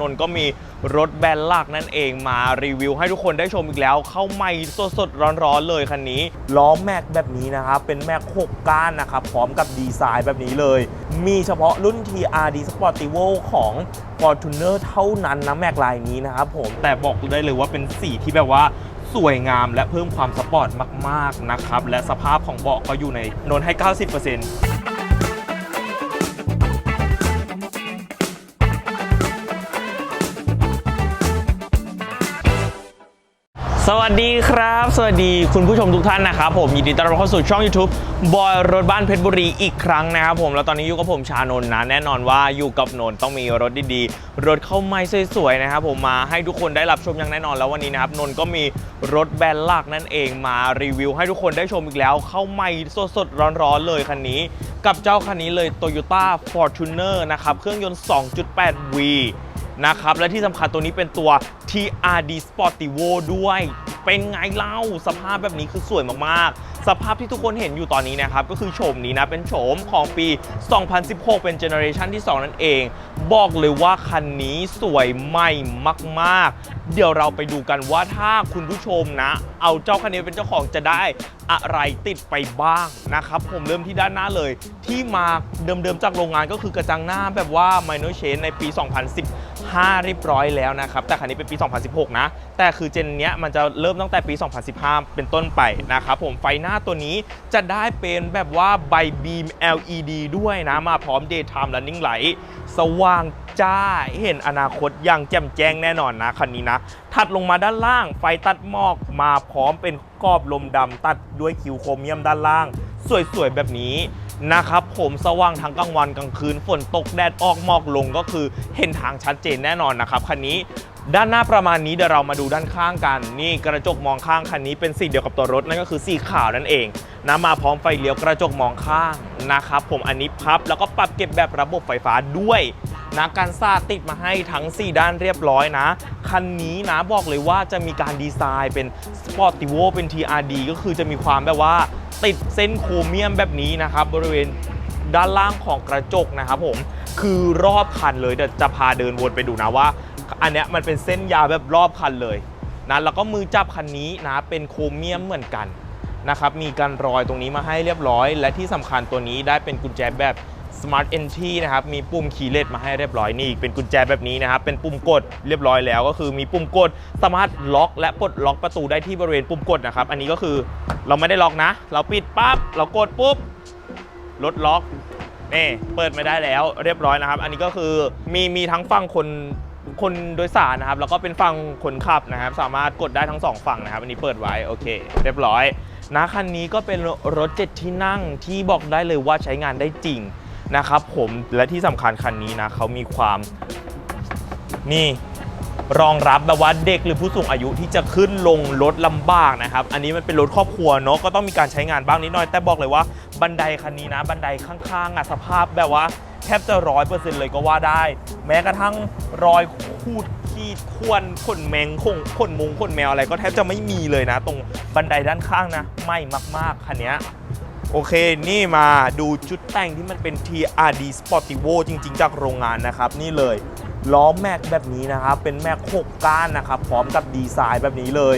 นนก็มีรถแบรนด์หลักนั่นเองมารีวิวให้ทุกคนได้ชมอีกแล้ว เข้าใหม่สดๆร้อนๆเลยคันนี้ล้อแม็กแบบนี้นะครับ เป็นแม็ก6ก้านนะครับ พร้อมกับดีไซน์แบบนี้เลย มีเฉพาะรุ่น TRD Sportivo ของ Fortuner เท่านั้นนะแม็กลายนี้นะครับผมแต่บอกได้เลยว่าเป็นสีที่แบบว่าสวยงามและเพิ่มความสปอร์ตมาก ๆ นะครับ และสภาพของเบาะก็อยู่ในนนให้ 90% สวัสดีครับ สวัสดีคุณผู้ชมทุกท่านนะครับผมยินดีต้อนรับเข้าสู่ช่อง YouTube บอยรถบ้านเพชรบุรีอีกครั้งนะครับผมแล้วตอนนี้อยู่กับผมชานนท์นะแน่นอนว่าอยู่กับนนท์ต้องมีรถดีๆ รถเข้าไม่สวยๆนะครับผมมาให้ทุกคนได้รับชมอย่างแน่นอนแล้ววันนี้นะครับนนท์ก็มีรถแบรนด์หลักนั่นเองมารีวิว ให้ทุกคนได้ชมอีกแล้ว เข้าไม่สดๆร้อนๆเลยคันนี้ กับเจ้าคันนี้เลย Toyota Fortuner นะครับเครื่องยนต์ 2.8V นะครับ และที่สำคัญตัวนี้เป็นตัว TRD Sportivo ด้วย เป็นไงเล่าสภาพแบบนี้คือสวยมากๆ สภาพที่ทุกคนเห็นอยู่ตอนนี้นะครับ ก็คือโฉมนี้นะ เป็นโฉมของปี 2016 เป็นเจเนอเรชันที่ 2 นั่นเอง บอกเลยว่าคันนี้สวยใหม่มาก เดี๋ยวเราไปดูกันว่าถ้าคุณผู้ชมนะ เอาเจ้าคันนี้เป็นเจ้าของจะได้อะไรติดไปบ้างนะครับ ผมเริ่มที่ด้านหน้าเลย ที่มาเดิมๆจากโรงงานก็คือกระจังหน้าแบบว่า minor change ในปี 2015 เรียบร้อยแล้วนะครับ แต่คันนี้เป็นปี 2016 นะ แต่คือเจนเนี้ยมันจะเริ่มตั้งแต่ปี 2015 เป็นต้นไปนะครับผมไฟหน้าตัวนี้จะได้เป็นแบบว่าใบบีม LED ด้วยนะมาพร้อม daytime running light สว่าง จ้า เห็นอนาคตอย่างแจ่มแจ้งแน่นอนนะคันนี้นะ ถัดลงมาด้านล่าง ไฟตัดหมอกมาพร้อมเป็นกรอบลมดำตัดด้วยคิวโครเมียมด้านล่าง สวยๆ แบบนี้นะครับผมสว่างทั้งกลางวันกลางคืน ฝนตกแดดออกหมอกลงก็คือเห็นทางชัดเจนแน่นอนนะครับคันนี้ด้านหน้าประมาณนี้เดี๋ยวเรามาดูด้านข้างกัน นี่กระจกมองข้างคันนี้เป็นสีเดียวกับตัวรถนั่นก็คือสีขาวนั่นเองนะมาพร้อมไฟเลี้ยวกระจกมองข้างนะครับผมอันนี้พับแล้วก็ปรับเก็บแบบระบบไฟฟ้าด้วย นะการซาติดมาให้ทั้ง 4 ด้านเรียบร้อยนะ คันนี้นะบอกเลยว่าจะมีการดีไซน์เป็นสปอร์ติโวเป็น TRD ก็คือจะมีความแบบว่าติดเส้นโครเมียมแบบนี้นะครับ บริเวณด้านล่างของกระจกนะครับผมคือรอบคันเลยเดี๋ยวจะพาเดินวนไปดูนะว่า อันเนี้ยมันเป็นเส้นยาวแบบรอบคันเลยนะแล้วก็มือจับคันนี้นะเป็นโครเมียมเหมือนกันนะครับมีการรอยตรงนี้มาให้เรียบร้อย และที่สำคัญตัวนี้ได้เป็นกุญแจแบบ Smart Entry นะครับ มีปุ่มคีย์เลสมาให้เรียบร้อยนี่ เป็นกุญแจแบบนี้นะครับ เป็นปุ่มกดเรียบร้อยแล้ว ก็คือมีปุ่มกดสามารถล็อก และปลดล็อกประตูได้ที่บริเวณปุ่มกดนะครับ อันนี้ก็คือเราไม่ได้ล็อกนะ เราปิดปั๊บ เรากดปุ๊บรถล็อกนี่เปิดไม่ได้แล้วเรียบร้อยนะครับ อันนี้ก็คือมีมีทั้งฝั่งคนคนโดยสารนะครับ แล้วก็เป็นฝั่งคนขับนะครับ สามารถกดได้ทั้งสองฝั่งนะครับ อันนี้เปิดไว้โอเค เรียบร้อยนะคันนี้ก็เป็นรถเจ็ดที่นั่งที่บอกได้เลยว่าใช้งานได้จริง นะครับผมและที่สำคัญคันนี้นะเขามีความนี่รองรับแบบว่าเด็กหรือผู้สูงอายุที่จะขึ้นลงรถลำบากนะครับ อันนี้มันเป็นรถครอบครัวเนาะก็ต้องมีการใช้งานบ้างนิดหน่อย แต่บอกเลยว่าบันไดคันนี้นะ บันไดข้างๆอะสภาพแบบว่าแทบจะร้อยเปอร์เซ็นต์เลยก็ว่าได้ แม้กระทั่งรอยคูดขีดข่วนขนแมงขนขนมุงขนแมวอะไรก็แทบจะไม่มีเลยนะ ตรงบันไดด้านข้างนะไม่มากๆคันนี้ โอเค นี่มาดูชุดแต่งที่มันเป็น TRD Sportivo จริง ๆ จากโรงงานนะครับ นี่เลยล้อแม็กแบบนี้นะครับ เป็นแม็ก6ก้านนะครับ พร้อมกับดีไซน์แบบนี้เลย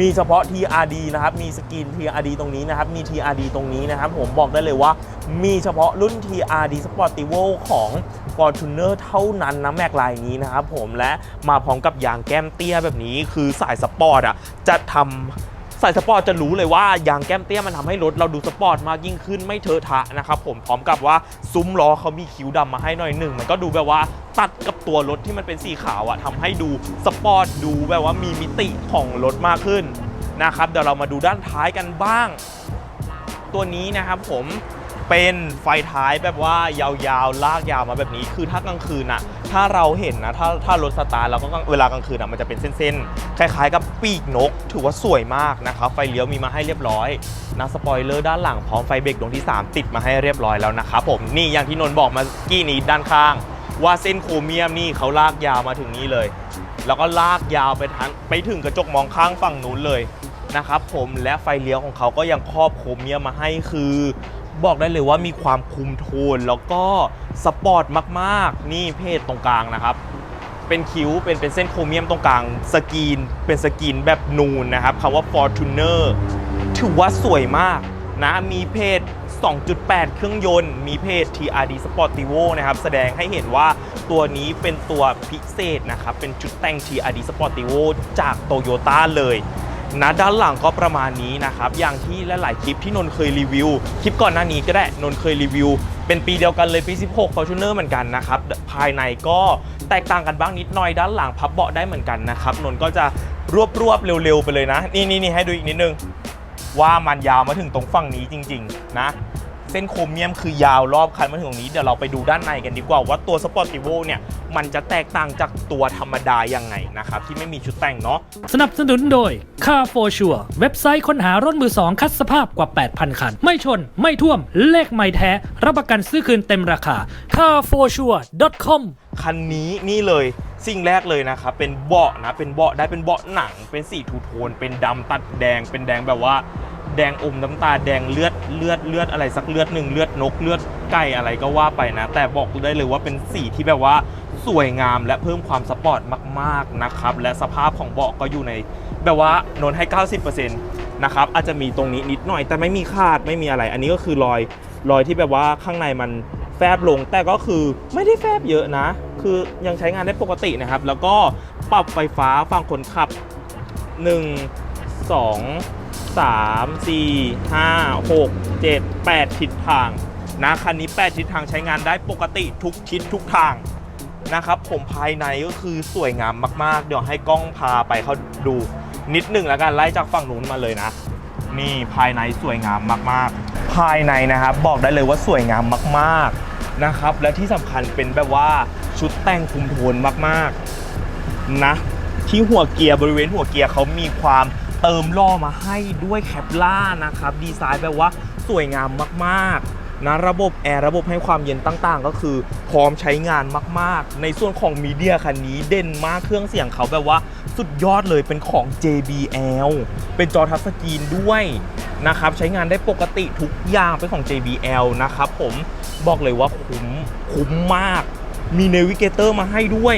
มีเฉพาะ TRD นะครับ มีสกรีน TRD ตรงนี้นะครับ มี TRD ตรงนี้นะครับ ผมบอกได้เลยว่า มีเฉพาะรุ่น TRD Sportivo ของ Fortuner เท่านั้นนะแม็กลายนี้นะครับผมและมาพร้อมกับยางแก้มเตี้ยแบบนี้ คือสายสปอร์ตอะจะทำ ใส่สปอร์ตจะรู้เลยว่ายางแก้มเตี้ยมันทำให้รถเราดูสปอร์ตมากยิ่งขึ้นไม่เทอะทะนะครับผมพร้อมกับว่าซุ้มล้อเขามีคิ้วดำมาให้หน่อยหนึ่งมันก็ดูแบบว่าตัดกับตัวรถที่มันเป็นสีขาวอะทำให้ดูสปอร์ตดูแบบว่ามีมิติของรถมากขึ้นนะครับเดี๋ยวเรามาดูด้านท้ายกันบ้าง ตัวนี้นะครับผม เป็นไฟท้ายแบบว่ายาวๆ ลากยาวมาแบบนี้ คือถ้ากลางคืนอะถ้าเราเห็นนะ ถ้าถ้ารถสตาร์ทเราก็เวลากลางคืนอะมันจะเป็นเส้นๆ คล้ายๆ กับปีกนก ถือว่าสวยมากนะครับ ไฟเลี้ยวมีมาให้เรียบร้อยนะสปอยเลอร์ด้านหลังพร้อมไฟเบรกดวงที่ 3 ติดมาให้เรียบร้อยแล้วนะครับผม นี่อย่างที่นนบอกมากี้นี้ด้านข้าง ว่าเส้นโครเมียมนี่เขาลากยาวมาถึงนี้เลย แล้วก็ลากยาวไปทั้งไปถึงกระจกมองข้างฝั่งนู้นเลยนะครับผม และไฟเลี้ยวของเขาก็ยังครอบโครเมียมมาให้คือ บอกได้เลยว่ามีความคุมโทนแล้วก็สปอร์ตมากๆ นี่เพศตรงกลางนะครับ เป็นคิ้วเป็นเป็นเส้นโครเมียมตรงกลางสกรีน เป็นสกรีนแบบนูนนะครับคำว่า Fortuner ถือว่าสวยมากนะมีเพจ2.8 เครื่องยนต์ มีเพจ TRD Sportivo นะครับ แสดงให้เห็นว่าตัวนี้เป็นตัวพิเศษนะครับ เป็นจุดแต่ง TRD Sportivo จาก Toyota เลย นะด้านหลังก็ประมาณนี้นะครับ อย่างที่หลายๆคลิปที่นนเคยรีวิว คลิปก่อนหน้านี้ก็ได้นนเคยรีวิว เป็นปีเดียวกันเลยปี 16 Fortuner เหมือนกันนะครับ ภายในก็แตกต่างกันบ้างนิดหน่อยด้านหลังพับเบาะได้เหมือนกันนะครับนนก็จะรวบรวบๆเร็วๆไปเลยนะ นี่นี่นี่ให้ดูอีกนิดนึง ว่ามันยาวมาถึงตรงฝั่งนี้จริง ๆ นะ ส้นโครเมียมคือยาวรอบคันมาถึงตรงนี้เดี๋ยวเราไปดูด้านในกันดีกว่าว่าตัวสปอร์ติโวเนี่ยมันจะแตกต่างจากตัวธรรมดายังไงนะครับที่ไม่มีชุดแต่งเนาะสนับสนุนโดย Car for Sure เว็บไซต์ค้นหารถมือสองคัดสภาพกว่า 8,000 คัน ไม่ชน ไม่ท่วม เลขไม่แท้ รับประกันซื้อคืนเต็มราคา carforsure.com คันนี้นี่เลยสิ่งแรกเลยนะครับเป็นเบาะนะเป็นเบาะได้เป็นเบาะหนัง เป็นสีทูโทนเป็นดำตัดแดงเป็นแดงแบบว่า แดงอมน้ำตาแดงเลือดเลือดเลือดอะไรสักเลือดหนึ่งเลือดนกเลือดไก่อะไรก็ว่าไปนะ แต่บอกได้เลยว่าเป็นสีที่แบบว่าสวยงามและเพิ่มความสปอร์ตมากๆนะครับ และสภาพของเบาะก็อยู่ใน แบบว่านนให้ 90%นะครับอาจจะมีตรงนี้นิดหน่อย แต่ไม่มีขาดไม่มีอะไร อันนี้ก็คือรอยรอยที่แบบว่าข้างในมันแฟบลง แต่ก็คือไม่ได้แฟบเยอะนะ คือยังใช้งานได้ปกตินะครับ แล้วก็ปรับไฟฟ้าฝั่งคนขับ 1 2 3 4 5 6 7 8ทิศทางนะคันนี้ 8 ทิศทางใช้งานได้ปกติทุกทิศทุกทางนะครับผมภายในก็คือสวยงามมากๆ เดี๋ยวให้กล้องพาไปเขาดูนิดหนึ่งแล้วกันไล่จากฝั่งนู้นมาเลยนะ นี่ภายในสวยงามมากๆ ภายในนะครับบอกได้เลยว่าสวยงามมากๆนะครับ และที่สำคัญเป็นแบบว่าชุดแต่งคุมโทนมากๆนะที่หัวเกียร์บริเวณหัวเกียร์เขามีความ เติมล่อมาให้ด้วยแคปล่านะครับ ดีไซน์แบบว่าสวยงามมากๆนะระบบแอร์ระบบให้ความเย็นต่างๆ ก็คือพร้อมใช้งานมากๆ ในส่วนของมีเดียคันนี้เด่นมากเครื่องเสียงเขาแบบว่าสุดยอดเลยเป็นของ JBL เป็นจอทัชสกรีนด้วยนะครับใช้งานได้ปกติทุกอย่างเป็นของ JBL นะครับผมบอกเลยว่าคุ้มคุ้มมาก มีเนวิเกเตอร์มาให้ด้วย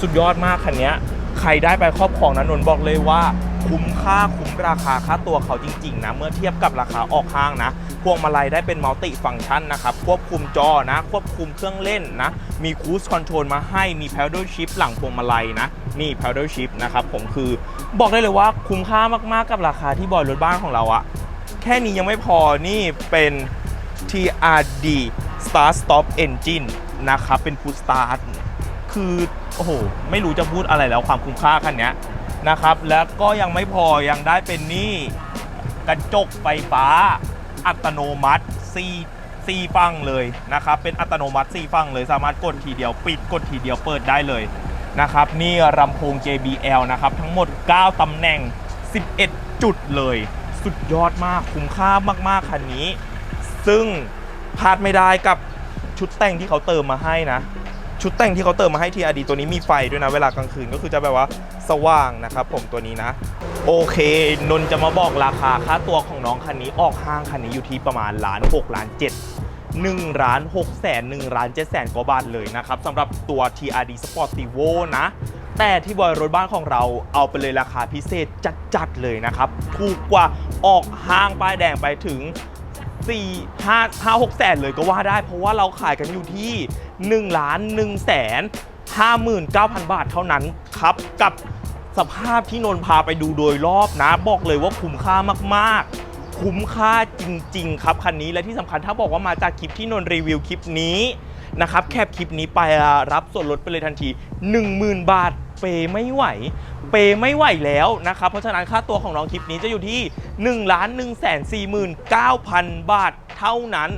สุดยอดมากคันนี้ใครได้ไปครอบครองนะนนบอกเลยว่า คุ้มค่าคุ้มราคาค่าตัวเขาจริงๆนะเมื่อเทียบกับราคาออกห้างนะพวงมาลัยได้เป็นมัลติฟัง c t ชันนะครับควบคุมจอนะ ควบคุมเครื่องเล่นนะ มีคูสคอนโทรลมาให้มี p พ d ด l shift หลังพวงมาลัยนะนี่ p พ d ด l shift นะครับผมคือบอกได้เลยว่าคุ้มค่ามากๆกับราคาที่บอยรถบ้านของเราอะแค่นี้ยังไม่พอนี่เป็น TRD Start Stop Engine นะครับเป็น Full Start คือ โอ้โห ไม่รู้จะพูดอะไรแล้วความคุ้มค่าคันเนี้ย นะครับ แล้วก็ยังไม่พอยังได้เป็นนี่กระจกไฟฟ้า อัตโนมัติซีฟังเลยนะครับ เป็นอัตโนมัติซีฟังเลยสามารถกดทีเดียวปิดกดทีเดียวเปิดได้เลยนะครับ นี่ลำโพง JBL นะครับ ทั้งหมด 9ตำแหน่ง 11 จุดเลย สุดยอดมากคุ้มค่ามาก ๆ คันนี้ ซึ่งพลาดไม่ได้กับชุดแต่งที่เขาเติมมาให้นะ ชุดแต่งที่เขาเติมมาให้ TRD ตัวนี้มีไฟด้วยนะ เวลากลางคืนก็คือจะแบบว่า สว่างนะครับผมตัวนี้นะ โอเคนนท์จะมาบอกราคาค่าตัวของน้องคันนี้ออกห้างคันนี้อยู่ที่ประมาณล้าน6ล้าน7 1ล้าน6แสน1ล้าน7แสนกว่าบาทเลยนะครับสำหรับตัว TRD Sportivo นะ แต่ที่บอยรถบ้านของเราเอาไปเลยราคาพิเศษจัดๆเลยนะครับ ถูกกว่าออกห้างป้ายแดงไปถึง4 5 5 6แสนเลยก็ว่าได้ เพราะว่าเราขายกันอยู่ที่1ล้าน1แสน59,000 บาทเท่านั้นครับ กับ สภาพที่นนท์พาไปดูโดยรอบนะ บอกเลยว่าคุ้มค่ามากๆ คุ้มค่าจริง ๆ ครับคันนี้และที่สำคัญถ้าบอกว่ามาจากคลิปที่นนท์รีวิวคลิปนี้นะครับแคปคลิปนี้ไปรับส่วนลดไปเลยทันที 10,000 บาทเปไม่ไหว เปไม่ไหวแล้วนะครับ เพราะฉะนั้นค่าตัวของน้องคลิปนี้จะอยู่ที่1ล้าน1แสน49,000 บาทเท่านั้น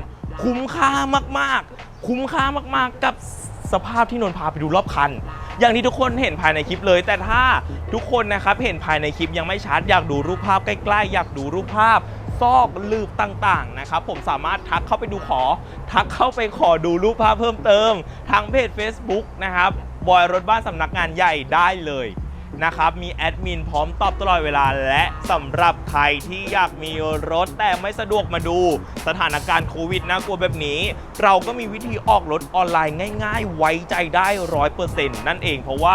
คุ้มค่ามากๆ คุ้มค่ามากๆ กับสภาพที่นนท์พาไปดูรอบคัน อย่างที่ทุกคนเห็นภายในคลิปเลย แต่ถ้าทุกคนนะครับเห็นภายในคลิปยังไม่ชัดอยากดูรูปภาพใกล้ๆ อยากดูรูปภาพซอกลืบต่างๆนะครับผมสามารถทักเข้าไปดูขอ ทักเข้าไปขอดูรูปภาพเพิ่มเติม ทางเพจ Facebook นะครับบอยรถบ้านสำนักงานใหญ่ได้เลย นะครับ มีแอดมินพร้อมตอบตลอดเวลา และสำหรับใครที่อยากมีรถแต่ไม่สะดวกมาดู สถานการณ์โควิดน่ากลัวแบบนี้ เราก็มีวิธีออกรถออนไลน์ง่าย ๆ ไว้ใจได้ร้อยเปอร์เซ็นต์นั่นเองเพราะว่า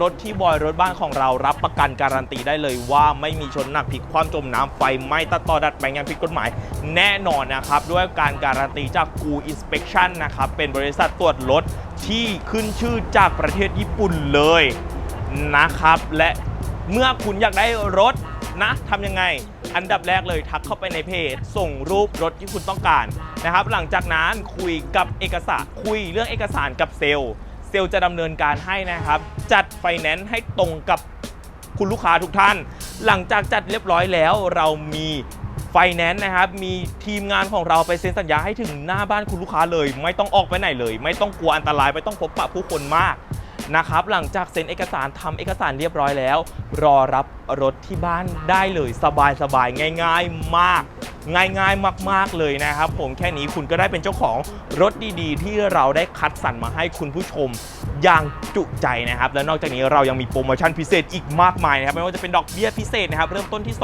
รถที่บอยรถบ้านของเรารับประกันการันตีได้เลยว่าไม่มีชนหนักพลิกความจมน้ำไฟไหม้ตัดต่อดัดแปลงงานผิดกฎหมาย แน่นอนนะครับ ด้วยการการันตีจาก Go Inspection นะครับเป็นบริษัทตรวจรถที่ขึ้นชื่อจากประเทศญี่ปุ่นเลย นะครับ และเมื่อคุณอยากได้รถนะทำยังไง อันดับแรกเลยทักเข้าไปในเพจ ส่งรูปรถที่คุณต้องการนะครับ หลังจากนั้นคุยกับเอกสารคุยเรื่องเอกสารกับเซลล์ เซลล์จะดำเนินการให้นะครับ จัดไฟแนนซ์ให้ตรงกับคุณลูกค้าทุกท่าน หลังจากจัดเรียบร้อยแล้วเรามีไฟแนนซ์นะครับ มีทีมงานของเราไปเซ็นสัญญาให้ถึงหน้าบ้านคุณลูกค้าเลย ไม่ต้องออกไปไหนเลย ไม่ต้องกลัวอันตราย ไม่ต้องพบปะผู้คนมาก นะครับ หลังจากเซ็นเอกสารทำเอกสารเรียบร้อยแล้ว รอรับรถที่บ้านได้เลยสบายสบายง่าย ๆมาก ง่ายๆมาก ๆเลยนะครับ ผมแค่นี้คุณก็ได้เป็นเจ้าของรถดีๆ ที่เราได้คัดสรรมาให้คุณผู้ชมอย่างจุใจนะครับ และนอกจากนี้เรายังมีโปรโมชั่นพิเศษอีกมากมายนะครับไม่ว่าจะเป็นดอกเบี้ยพิเศษนะครับเริ่มต้นที่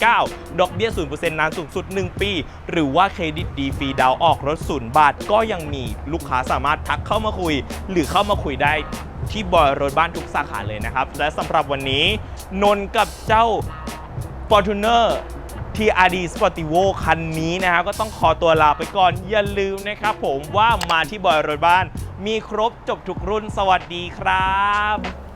2.79 ดอกเบี้ย 0%นานสูงสุด 1 ปี หรือว่าเครดิตดีฟรีดาวออกรถศูนย์บาท ก็ยังมีลูกค้าสามารถทักเข้ามาคุย หรือเข้ามาคุยได้ ที่บอยรถบ้านทุกสาขาเลยนะครับ และสำหรับวันนี้ นนกับเจ้า Fortuner TRD Sportivo คันนี้นะครับก็ต้องขอตัวลาไปก่อน อย่าลืมนะครับผมว่ามาที่บอยรถบ้าน มีครบจบทุกรุ่นสวัสดีครับ